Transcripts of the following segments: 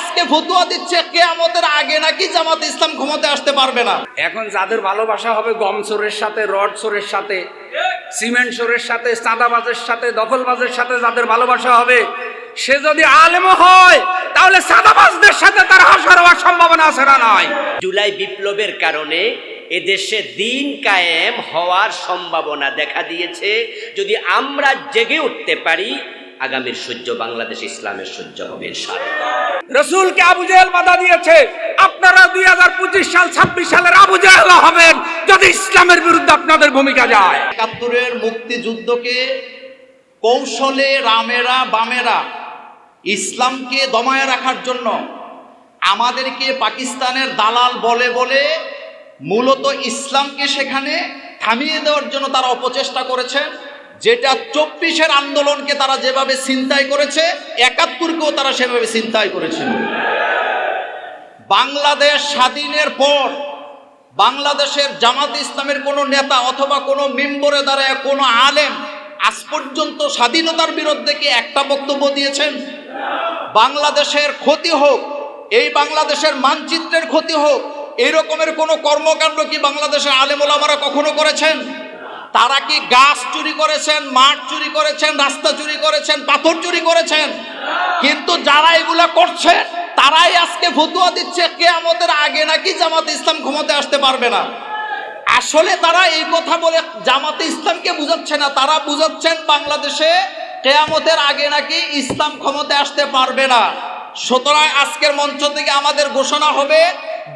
আজকে ফতুয়া দিচ্ছে কেয়ামতের আগে নাকি জামাত ইসলাম ক্ষমতা আসতে পারবে না। এখন যাদের ভালোবাসা হবে গম চোরের সাথে রড চোরের সাথে সিমেন্ট চোরের সাথে চাঁদাবাজের সাথে দখলবাজের সাথে যাদের ভালোবাসা হবে সে যদি আলেম হয় তাহলে চাঁদাবাজদের সাথে তার হাসার হওয়ার সম্ভাবনা আছে না নয় জুলাই বিপ্লবের কারণে এদেশে দিন কায়েম হওয়ার সম্ভাবনা দেখা দিয়েছে। যদি আমরা জেগে উঠতে পারি আগামীর সূর্য বাংলাদেশ ইসলামের সূর্য হবে রসুলকে আবু জেহেল বাধা দিয়েছে। আপনারা দুই হাজার পঁচিশ সাল ছাব্বিশ সালের আবু জেহেল হবেন যদি ইসলামের বিরুদ্ধে আপনাদের ভূমিকা যায়। একাত্তরের মুক্তিযুদ্ধকে কৌশলে রামেরা বামেরা ইসলামকে দমায় রাখার জন্য আমাদেরকে পাকিস্তানের দালাল বলে বলে মূলত ইসলামকে সেখানে থামিয়ে দেওয়ার জন্য তারা অপচেষ্টা করেছেন। যেটা চব্বিশের আন্দোলনকে তারা যেভাবে চিন্তাই করেছে, একাত্তরকেও তারা সেভাবে চিন্তাই করেছিল। বাংলাদেশ স্বাধীনের পর বাংলাদেশের জামাত ইসলামের কোনো নেতা অথবা কোনো মেম্বরে দ্বারা কোনো আলেম আজ পর্যন্ত স্বাধীনতার বিরুদ্ধে কি একটা বক্তব্য দিয়েছেন? বাংলাদেশের ক্ষতি হোক, এই বাংলাদেশের মানচিত্রের ক্ষতি হোক এই রকমের কোনো কর্মকাণ্ড কি বাংলাদেশের আলেমোলামারা কখনো করেছেন? তারা কি গাছ চুরি করেছেন, মাঠ চুরি করেছেন, রাস্তা চুরি করেছেন, পাথর চুরি করেছেন? কিন্তু যারা এগুলা করছে, তারাই আজকে ফতুয়া দিচ্ছে, কেয়ামতের আগে নাকি জামাত ইসলাম ক্ষমতা আসতে পারবে না। আসলে তারা এই কথা বলে, জামাতে ইসলামকে বুঝাচ্ছে না, তারা বুঝাচ্ছেন বাংলাদেশে কেয়ামতের আগে নাকি ইসলাম ক্ষমতায় আসতে পারবে না। সুতরাং আজকের মঞ্চ থেকে আমাদের ঘোষণা হবে,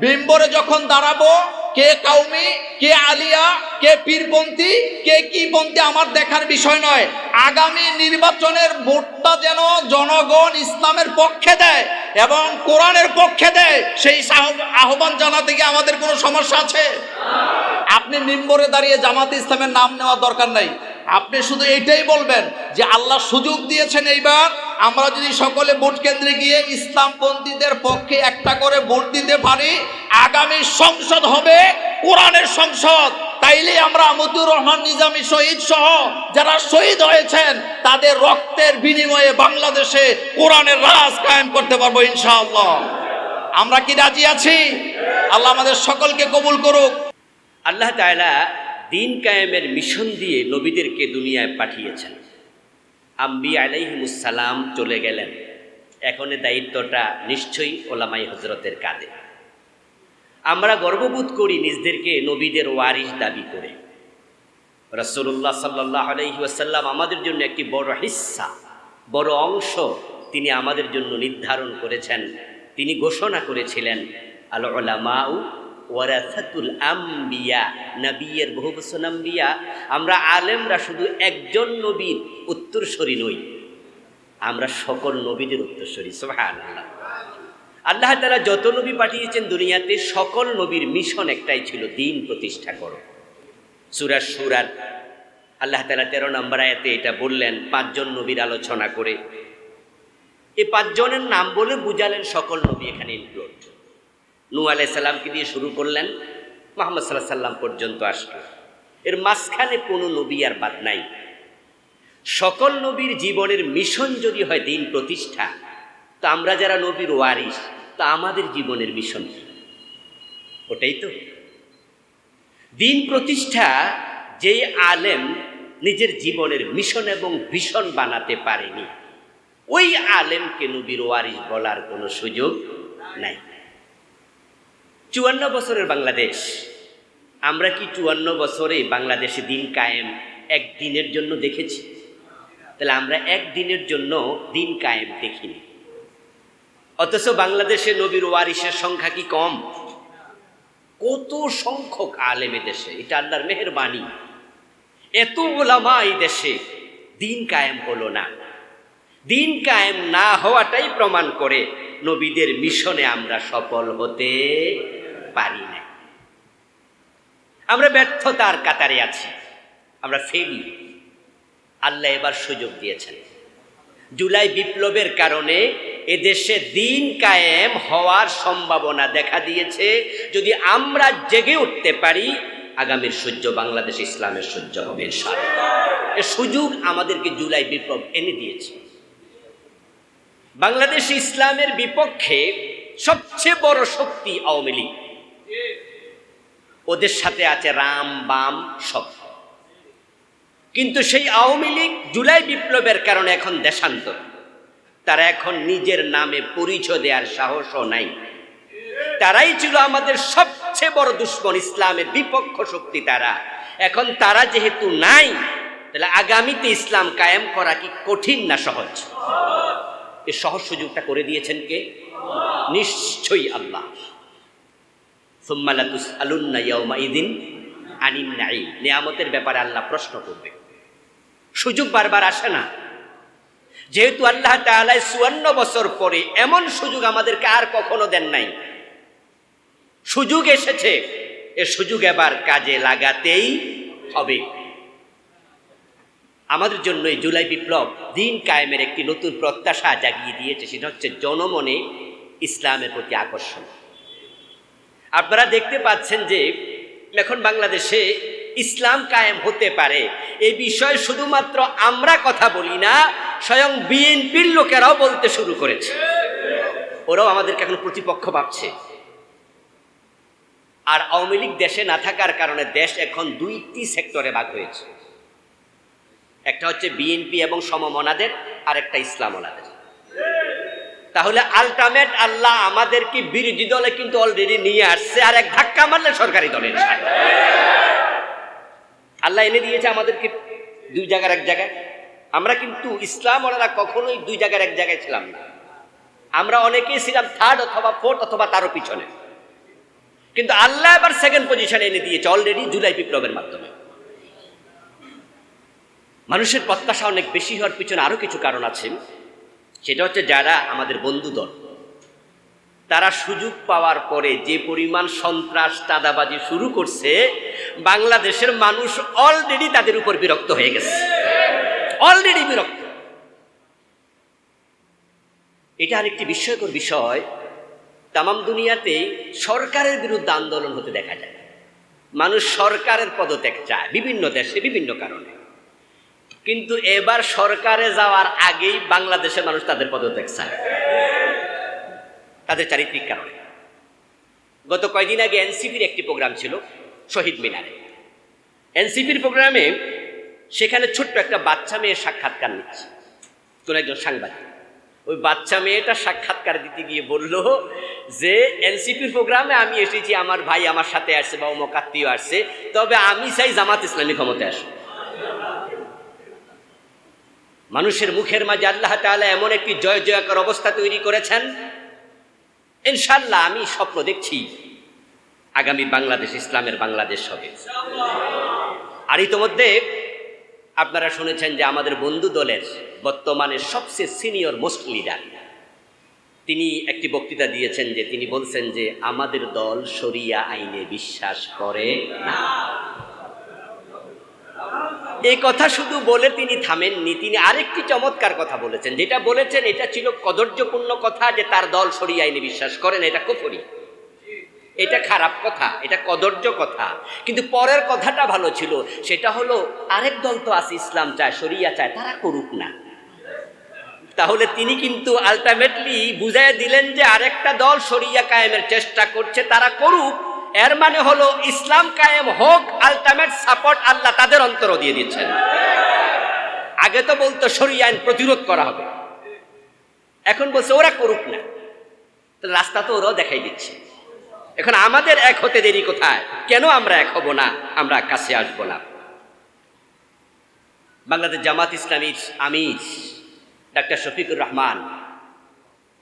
বিম্বরে যখন দাঁড়াবো কে কাউমি, কে আলিয়া, কে পীরপন্থী, কে কি পন্থী আমার দেখার বিষয় নয়। আগামী নির্বাচনের ভোটটা যেন জনগণ ইসলামের পক্ষে দেয় এবং কোরআনের পক্ষে দেয়, সেই আহ্বান জানাতে গিয়ে আমাদের কোনো সমস্যা আছে? আপনি নিম্বরে দাঁড়িয়ে জামাত ইসলামের নাম নেওয়া দরকার নাই। আপনি শুধু এইটাই বলবেন যে আল্লাহ সুযোগ দিয়েছেন এইবার আমরা যদি সকলে ভোট কেন্দ্রে গিয়ে ইসলামপন্থীদের পক্ষে একটা করে ভোট দিতে পারি, আগামী সংসদ হবে কোরআনের সংসদ। তাইলে আমরা মতিউর রহমান, নিজামী শহীদ সহ যারা শহীদ হয়েছেন, তাদের রক্তের বিনিময়ে বাংলাদেশে কোরআনের রাজ কায়েম করতে পারব ইনশাআল্লাহ। আমরা কি রাজি আছি? আল্লাহ আমাদের সকলকে কবুল করুক। আল্লাহ তাআলা দিন কায়েমের মিশন দিয়ে নবীদেরকে দুনিয়ায় পাঠিয়েছেন। আম্বি আলাইহিমুসালাম চলে গেলেন। এখন দায়িত্বটা নিশ্চয়ই ওলামাই হজরতের কাঁধে। আমরা গর্ববোধ করি নিজদেরকে নবীদের ওয়ারিস দাবি করে। রসুল্লাহ সাল্লাহ আলহি আসাল্লাম আমাদের জন্য একটি বড় হিস্সা, বড় অংশ তিনি আমাদের জন্য নির্ধারণ করেছেন। তিনি ঘোষণা করেছিলেন আল ওলামাউ ওয়ারাসাতুল আম্বিয়া, নবীর বহু বছর আমরা আলেমরা শুধু একজন নবীর উত্তরসরী নই, আমরা সকল নবীদের উত্তরসরী সোহান আল্লাহ আল্লাহ তারা যত নবী পাঠিয়েছেন দুনিয়াতে, সকল নবীর মিশন একটাই ছিল দিন প্রতিষ্ঠা করো। সুরার সুরার আল্লাহ তালা তেরো নম্বর আয়াতে এটা বললেন, পাঁচজন নবীর আলোচনা করে। এই পাঁচজনের নাম বলে বুঝালেন সকল নবী এখানে ইনক্লুড নু আলাই সাল্লামকে দিয়ে শুরু করলেন? মোহাম্মদ সাল্লাহ সাল্লাম পর্যন্ত আসলো। এর মাঝখানে কোনো নবী আর বাদ নাই। সকল নবীর জীবনের মিশন যদি হয় দিন প্রতিষ্ঠা, তো আমরা যারা নবীর ওয়ারিস তা আমাদের জীবনের মিশন ওটাই তো। দিন প্রতিষ্ঠা যেই আলেম নিজের জীবনের মিশন এবং ভীষণ বানাতে পারেনি, ওই আলেমকে নবীর ওয়ারিস বলার কোনো সুযোগ নাই। চুয়ান্ন বছরের বাংলাদেশ। আমরা কি চুয়ান্ন বছরে বাংলাদেশে দিন কায়েম একদিনের জন্য দেখেছি? তাহলে আমরা একদিনের জন্য দিন কায়েম দেখিনি। অথচ বাংলাদেশে নবীর ওয়ারিসের সংখ্যা কি কম? কত সংখ্যক আলেম দেশে, এটা আল্লাহর মেহরবানি। এত ওলামা এই দেশে দিন কায়েম হলো না। দিন কায়েম না হওয়াটাই প্রমাণ করে নবীদের মিশনে আমরা সফল হতে পারি না আমরা ব্যর্থতার কাতারে আছি। আমরা ফেলি আল্লাহ এবার সুযোগ দিয়েছেন। জুলাই বিপ্লবের কারণে এদেশে দিন কায়েম হওয়ার সম্ভাবনা দেখা দিয়েছে। যদি আমরা জেগে উঠতে পারি, আগামীর সূর্য বাংলাদেশ ইসলামের সূর্য হবে এ সুযোগ আমাদেরকে জুলাই বিপ্লব এনে দিয়েছে। বাংলাদেশ ইসলামের বিপক্ষে সবচেয়ে বড় শক্তি আওয়ামী লীগ। ওদের সাথে আছে রাম, বাম, সব। কিন্তু সেই আওয়ামী লীগ জুলাই বিপ্লবের কারণে এখন দেশান্তর তারা এখন নিজের নামে পরিচয় দেওয়ার সাহসও নাই। তারাই ছিল আমাদের সবচেয়ে বড় দুশ্মন, ইসলামের বিপক্ষ শক্তি তারা। এখন তারা যেহেতু নাই, তাহলে আগামীতে ইসলাম কায়েম করা কি কঠিন না সহজ? এই সহজ সুযোগটা করে দিয়েছেন কে? নিশ্চয়ই আল্লাহ। সুম্মালাতুস আলুন্না ইয়াউমা ইদিন আনিন নাঈম। নিয়ামতের ব্যাপারে আল্লাহ প্রশ্ন করবে। সুযোগ বারবার আসে না। যেহেতু আল্লাহ তাআলা চুয়ান্ন বছর পরে এমন সুযোগ আমাদেরকে আর কখনো দেন নাই। সুযোগ এসেছে। এ সুযোগ এবার কাজে লাগাতেই হবে। আমাদের জন্য এই জুলাই বিপ্লব দিন কায়েমের একটি নতুন প্রত্যাশা জাগিয়ে দিয়েছে। সেটা হচ্ছে জনমনে ইসলামের প্রতি আকর্ষণ। আপনারা দেখতে পাচ্ছেন যে এখন বাংলাদেশে ইসলাম কায়েম হতে পারে। এই বিষয়ে শুধুমাত্র আমরা কথা বলি না, স্বয়ং বিএনপির লোকেরাও বলতে শুরু করেছে। ওরাও আমাদেরকে এখন প্রতিপক্ষ ভাবছে। আর আওয়ামী লীগ দেশে না থাকার কারণে দেশ এখন দুইটি সেক্টরে ভাগ হয়েছে। একটা হচ্ছে বিএনপি এবং সমমনাদের আর একটা ইসলামনাদের তাহলে আলটিমেট আল্লাহ আমাদেরকে বিরোধী দলে কিন্তু অলরেডি নিয়ে আসছে, আর এক ধাক্কা মারলে সরকারি দলে। আল্লাহ এনে দিয়েছে আমাদেরকে দুই জায়গার এক জায়গায়। আমরা কিন্তু ইসলাম ওনারা কখনোই দুই জায়গার এক জায়গায় ছিলাম না। আমরা অনেকেই ছিলাম থার্ড অথবা ফোর্থ অথবা তারও পিছনে। কিন্তু আল্লাহ এবার সেকেন্ড পজিশনে এনে দিয়েছে অলরেডি জুলাই বিপ্লবের মাধ্যমে। মানুষের প্রত্যাশা অনেক বেশি হওয়ার পিছনে আরও কিছু কারণ আছে। সেটা হচ্ছে যারা আমাদের বন্ধু দল তারা সুযোগ পাওয়ার পরে যে পরিমাণ সন্ত্রাস, চাঁদাবাজি শুরু করছে, বাংলাদেশের মানুষ অলরেডি তাদের উপর বিরক্ত হয়ে গেছে। অলরেডি বিরক্ত। এটা আরেকটি বিস্ময়কর বিষয়। তামাম দুনিয়াতে সরকারের বিরুদ্ধে আন্দোলন হতে দেখা যায়। মানুষ সরকারের পদত্যাগ চায়, বিভিন্ন দেশে বিভিন্ন কারণে। কিন্তু এবার সরকারে যাওয়ার আগেই বাংলাদেশের মানুষ তাদের পদত্যাগ চায়। তাদের চারিত্রিক কারণে। গত কয়দিন আগে এনসিপির একটি প্রোগ্রাম ছিল, শহীদ মিনারে। এনসিপির প্রোগ্রামে সেখানে ছোট্ট একটা বাচ্চা মেয়ের সাক্ষাৎকার নিচ্ছে। কোন একজন সাংবাদিক। ওই বাচ্চা মেয়েটা সাক্ষাৎকার দিতে গিয়ে বলল যে, এনসিপির প্রোগ্রামে আমি এসেছি, আমার ভাই আমার সাথে আসছে বা অমুক আত্মীয় আসছে, তবে আমি চাই জামাত ইসলামী ক্ষমতায় আসুক। মানুষের মুখের মাঝে আল্লাহ তাআলা এমন একটি জয় জয়কার অবস্থা তৈরি করেছেন। ইনশাল্লাহ আমি স্বপ্ন দেখছি আগামী বাংলাদেশ, ইসলামের বাংলাদেশ হবে। আর ইতোমধ্যে আপনারা শুনেছেন যে আমাদের বন্ধু দলের বর্তমানে সবচেয়ে সিনিয়র মোস্ট লিডার। তিনি একটি বক্তৃতা দিয়েছেন যে তিনি বলছেন যে আমাদের দল শরিয়া আইনে বিশ্বাস করে না। এই কথা শুধু বলে তিনি থামেননি, তিনি আরেকটি চমৎকার কথা বলেছেন। যেটা বলেছেন, এটা ছিল কদর্যপূর্ণ কথা যে তার দল সরিয়ে আইনে বিশ্বাস করেন, এটা কুফরি। এটা খারাপ কথা, এটা কদর্য কথা। কিন্তু পরের কথাটা ভালো ছিল, সেটা হলো, আরেক দল তো আছে, ইসলাম চায় সরিয়া চায়, তারা করুক না। তাহলে তিনি কিন্তু আলটিমেটলি বুঝাই দিলেন যে আরেকটা দল সরিয়া কায়েমের চেষ্টা করছে, তারা করুক। এর মানে হলো ইসলাম কায়েম হোক আলটিমেট সাপোর্ট আল্লাহ তাদের অন্তর দিয়ে দিচ্ছেন। আগে তো বলতো শরিয়া আইন প্রতিরোধ করা হবে। এখন বলছে ওরা করুক না। রাস্তা তো ওরাও দেখাই দিচ্ছে। এখন আমাদের এক হতে দেরি কোথায়? কেন আমরা এক হব না? আমরা কাছে আসব না। বাংলাদেশ জামাত ইসলামীর আমির ডাক্তার শফিকুর রহমান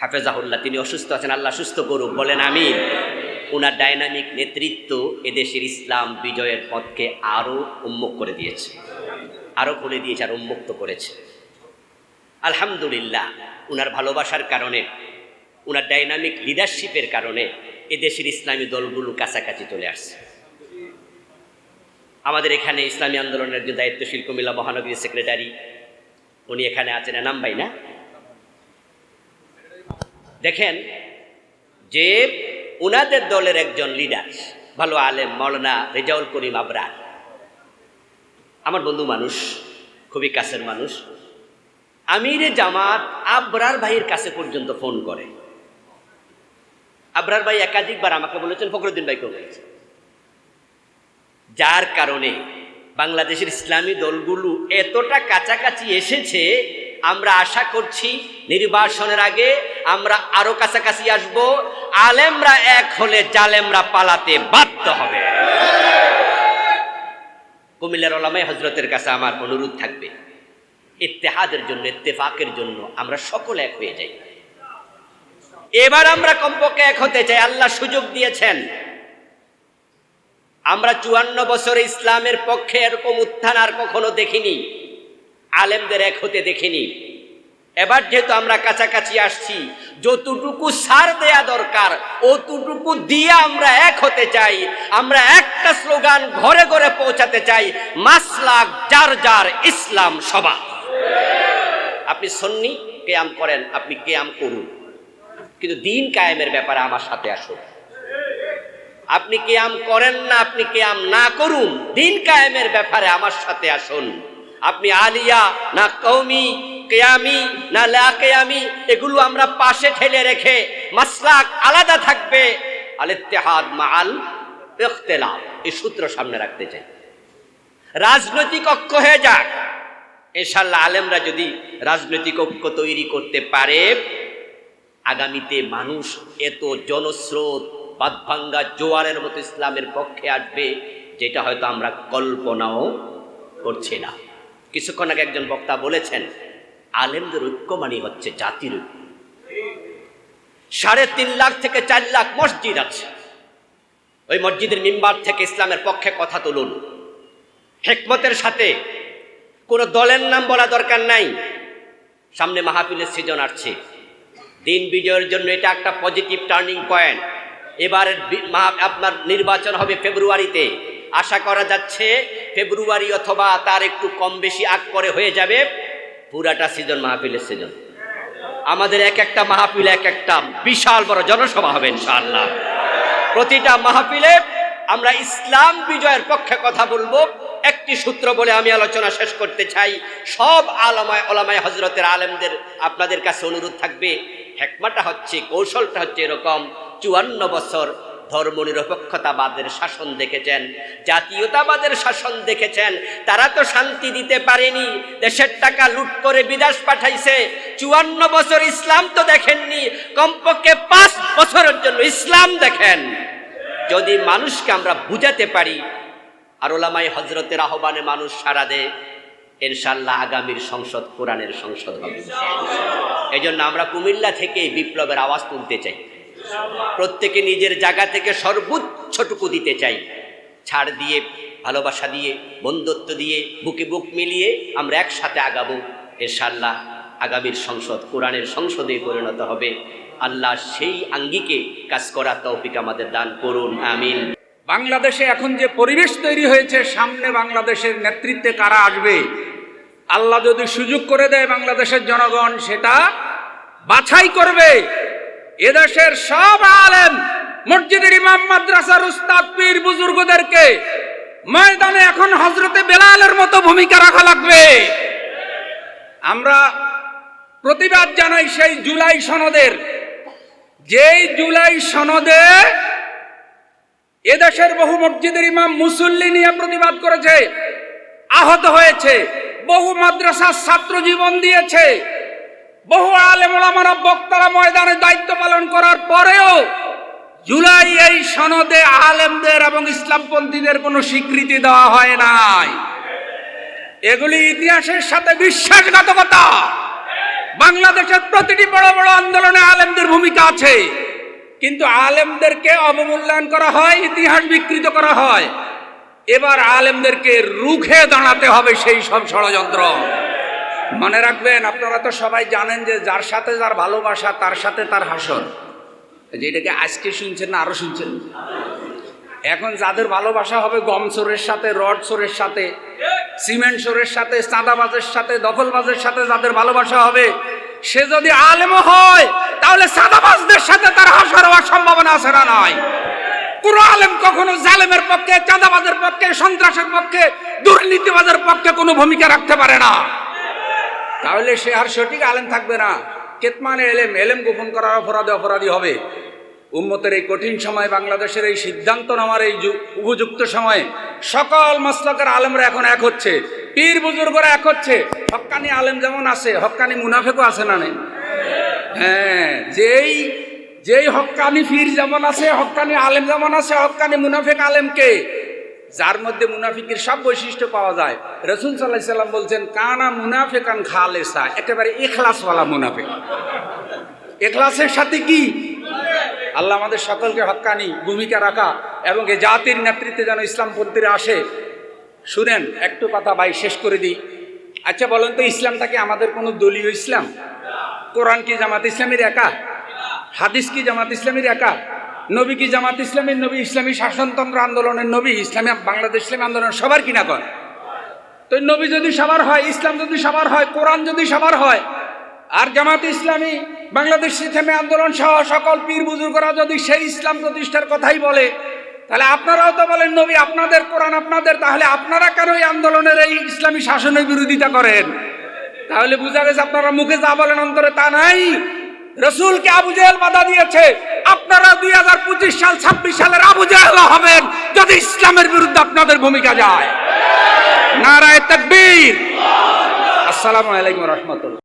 হাফেজাহুল্লাহ, তিনি অসুস্থ আছেন, আল্লাহ সুস্থ করুক, বলেন আমিন। ওনার ডাইনামিক নেতৃত্ব এদেশের ইসলাম বিজয়ের পথকে আরও উন্মুখ করে দিয়েছে। আরও খুলে দিয়েছে, আর উন্মুক্ত করেছে। আলহামদুলিল্লাহ ওনার ভালোবাসার কারণে ওনার ডাইনামিক লিডারশিপের কারণে এদেশের ইসলামী দলগুলো কাছাকাছি চলে আসছে। আমাদের এখানে ইসলামী আন্দোলনের একজন দায়িত্বশীল কুমিল্লা মহানগরী সেক্রেটারি, উনি এখানে আছেন, এনাম ভাই না? দেখেন, যে ওনাদের দলের একজন লিডার ভালো আলেম মৌলানা রেজাউল করিম আবরার। আমার বন্ধু মানুষ, খুবই কাছের মানুষ। আমিরে জামাত আবরার ভাইয়ের কাছে পর্যন্ত ফোন করে। আবরার ভাই একাধিকবার আমাকে বলেছেন, ফখরুদ্দিন ভাইকেও বলেছেন যার কারণে বাংলাদেশের ইসলামী দলগুলো এতটা কাছাকাছি এসেছে আমরা আশা করছি নির্বাসনের আগে আমরা আরও কাছাকাছি আসব। আলেমরা এক হলে জালেমরা পালাতে বাধ্য হবে। কুমিল্লার ওলামাই হজরতের কাছে আমার অনুরোধ থাকবে। ইত্তেহাদের জন্য, ইত্তেফাকের জন্য আমরা সকলে এক হয়ে যাই। এবার আমরা কমপক্ষে এক হতে চাই। আল্লাহ সুযোগ দিয়েছেন। আমরা চুয়ান্ন বছরে ইসলামের পক্ষে এরকম উত্থান আর কখনো দেখিনি। আলেমদের এক হতে দেখিনি। এবার যেহেতু আমরা কাছাকাছি আসছি, যতটুকু সার দেয়া দরকার, অতটুকু দিয়ে আমরা এক হতে চাই। আমরা একটা স্লোগান ঘরে ঘরে পৌঁছাতে চাই, মাসলাক যার যার ইসলাম সভা আপনি সন্নি কেয়াম করেন, আপনি কেয়াম করুন। কিন্তু দিন কায়েমের ব্যাপারে আমার সাথে আসুন। আপনি কেয়াম করেন না, আপনি কেয়াম না করুন, দিন কায়েমের ব্যাপারে আমার সাথে আসুন। আপনি আলিয়া, না কৌমি কেয়ামি, না লা কেয়ামি, এগুলো আমরা পাশে ঠেলে রেখে মাসলাক আলাদা থাকবে। আল ইত্তেহাদ মাল ইখতিলাফ, এই সূত্র সামনে রাখতে চাই। রাজনৈতিক ঐক্য হয়ে যাক। ইনশাল্লাহ আলেমরা যদি রাজনৈতিক ঐক্য তৈরি করতে পারে, আগামীতে মানুষ এত জনস্রোত বাদভাঙ্গা জোয়ারের মতো ইসলামের পক্ষে আসবে, যেটা হয়তো আমরা কল্পনাও করছি না। কিছুক্ষণ আগে একজন বক্তা বলেছেন, আলেমদের ঐক্য মানে হচ্ছে জাতির ঐক্য। সাড়ে তিন লাখ থেকে চার লাখ মসজিদ আছে। ওই মসজিদের মিম্বার থেকে ইসলামের পক্ষে কথা তুলুন। হেকমতের সাথে কোনো দলের নাম বলা দরকার নাই। সামনে মাহফিলের সিজন আসছে। দিন বিজয়ের জন্য এটা একটা পজিটিভ টার্নিং পয়েন্ট। এবারের আপনার নির্বাচন হবে ফেব্রুয়ারিতে। আশা করা যাচ্ছে ফেব্রুয়ারি অথবা তার একটু কম বেশি আগ পরে হয়ে যাবে। পুরাটা সিজন মাহফিলের সিজন। আমাদের এক একটা মাহফিল এক একটা বিশাল বড় জনসভা হবে ইনশাআল্লাহ। প্রতিটা মাহফিলে আমরা ইসলাম বিজয়ের পক্ষে কথা বলব। একটি সূত্র বলে আমি আলোচনা শেষ করতে চাই। সব আলমায় ওলামায় হজরতের আলেমদের আপনাদের কাছে অনুরোধ থাকবে। হেকমাটা হচ্ছে, কৌশলটা হচ্ছে এরকম। চুয়ান্ন বছর ধর্মনিরপেক্ষতাবাদের শাসন দেখেছেন, জাতীয়তাবাদের শাসন দেখেছেন। তারা তো শান্তি দিতে পারেনি, দেশের টাকা লুট করে বিদেশ পাঠাইছে। চুয়ান্ন বছর ইসলাম তো দেখেননি, কমপক্ষে পাঁচ বছরের জন্য ইসলাম দেখেন। যদি মানুষকে আমরা বুঝাতে পারি, আর ওলামাই হজরতের আহ্বানে মানুষ সারা দেয় ইনশাল্লাহ আগামীর সংসদ কোরআনের সংসদ হবে। এই জন্য আমরা কুমিল্লা থেকে বিপ্লবের আওয়াজ তুলতে চাই। প্রত্যেকে নিজের জায়গা থেকে সর্বোচ্চটুকু দিতে চাই। ছাড় দিয়ে, ভালোবাসা দিয়ে, বন্ধুত্ব দিয়ে, বুকে বুক মিলিয়ে আমরা একসাথে আগাবো। ইনশাল্লাহ আগামীর সংসদ কোরআনের সংসদে পরিণত হবে। আল্লাহ সেই আঙ্গিকে কাজ করার তৌফিক আমাদের দান করুন, আমিন। বাংলাদেশে এখন যে পরিবেশ তৈরি হয়েছে, সামনে বাংলাদেশের নেতৃত্বে কারা আসবে? আল্লাহ যদি সুযোগ করে দেয় বাংলাদেশের জনগণ, সেটা বাছাই করবে। এদেশের সব আলেম, মসজিদের ইমাম, মাদ্রাসার উস্তাদ, পীর বুজুর্গদেরকে ময়দানে এখন হজরতে বেলালের মতো ভূমিকা রাখা লাগবে। আমরা প্রতিবাদ জানাই সেই জুলাই সনদের। যেই জুলাই সনদে এদেশের বহু মসজিদের ইমাম মুসল্লি নিয়ে প্রতিবাদ করেছে, আহত হয়েছে, বহু মাদ্রাসার ছাত্র জীবন দিয়েছে বহু আলেমারা বক্তারা ময়দানে দায়িত্ব পালন করার পরেও জুলাই এই সনদে আলেমদের এবং ইসলামপন্থীদের কোনো স্বীকৃতি দেওয়া হয় নাই। এগুলি ইতিহাসের সাথে বিশ্বাসঘাতকতা। বাংলাদেশের প্রতিটি বড় বড় আন্দোলনে আলেমদের ভূমিকা আছে। কিন্তু আলেমদেরকে অবমূল্যায়ন করা হয়, ইতিহাস বিকৃত করা হয়। এবার আলেমদেরকে রুখে দাঁড়াতে হবে সেই সব ষড়যন্ত্র। মনে রাখবেন, আপনারা তো সবাই জানেন যে যার সাথে যার ভালোবাসা, তার সাথে তার হাসর। যে এটাকে আজকে শুনছেন না, আরও শুনছেন? এখন যাদের ভালোবাসা হবে, গম চোরের সাথে, রড চোরের সাথে, সিমেন্ট চোরের সাথে, চাঁদাবাজের সাথে, দখলবাজের সাথে যাদের ভালোবাসা হবে, সে যদি আলেমও হয়, তাহলে চাঁদাবাজদের সাথে তার হাসার হওয়ার সম্ভাবনা আছে না নয় কোন আলেম কখনো জালেমের পক্ষে, চাঁদাবাজের পক্ষে, সন্ত্রাসের পক্ষে, দুর্নীতিবাজের পক্ষে কোনো ভূমিকা রাখতে পারে না। তাহলে সে আর সঠিক আলেম থাকবে না। কেতমানে এলেম এলেম গোপন করার অপরাধে অপরাধী হবে। উম্মতের এই কঠিন সময়, বাংলাদেশের এই সিদ্ধান্ত নেওয়ার এই উপযুক্ত সময়ে, সকল মসলকের আলেমরা এখন এক হচ্ছে। পীর বুজুর্গরা এক হচ্ছে। হক্কানি আলেম যেমন আছে হক্কানি মুনাফেকও আছে না নেই? হ্যাঁ যেই যেই হক্কানি ফির যেমন আছে হক্কানি আলেম যেমন আছে হক্কানি মুনাফেক আলেমকে যার মধ্যে মুনাফিকের সব বৈশিষ্ট্য পাওয়া যায়। রসুল সাল্লাহ সাল্লাম বলছেন, কানা মুনাফেকান খালেসা। একেবারে এখলাসওয়ালা মুনাফেক। এখলাসের সাথে কি? আল্লাহ আমাদের সকলকে হক্কানি ভূমিকা রাখা এবং এ জাতির নেতৃত্বে যেন ইসলাম ইসলামপন্থীরা আসে। শুনেন, একটু কথা ভাই, শেষ করে দিই। আচ্ছা বলেন তো ইসলামটাকে আমাদের কোনো দলীয় ইসলাম? কোরআন কি জামাত ইসলামীর একা? হাদিস কি জামাত ইসলামীর একা? নবী কি জামাত ইসলামীর নবী? ইসলামী শাসনতন্ত্র আন্দোলনের নবী? ইসলামী বাংলাদেশ ইসলামী আন্দোলন সবার কিনা কর? তো নবী যদি সবার হয়, ইসলাম যদি সবার হয়, কোরআন যদি সবার হয়, আর জামাত ইসলামী বাংলাদেশ ইসলামী আন্দোলন সহ সকল পীর বুজুর্গরা যদি সেই ইসলাম প্রতিষ্ঠার কথাই বলে, তাহলে আপনারাও তো বলেন, নবী আপনাদের কোরআন আপনাদের, তাহলে আপনারা কেন এই আন্দোলনের এই ইসলামী শাসনের বিরোধিতা করেন? তাহলে বুঝা গেছে, আপনারা মুখে যা বলেন অন্তরে তা নাই। রসুলকে আবু জাহেল বাধা দিয়েছে। আপনারা দুই হাজার পঁচিশ সাল, ছাব্বিশ সালের আবু জাহেলা হবেন যদি ইসলামের বিরুদ্ধে আপনাদের ভূমিকা যায়। নারায় তকবীর। আসসালামু আলাইকুম রহমতুল্লাহ।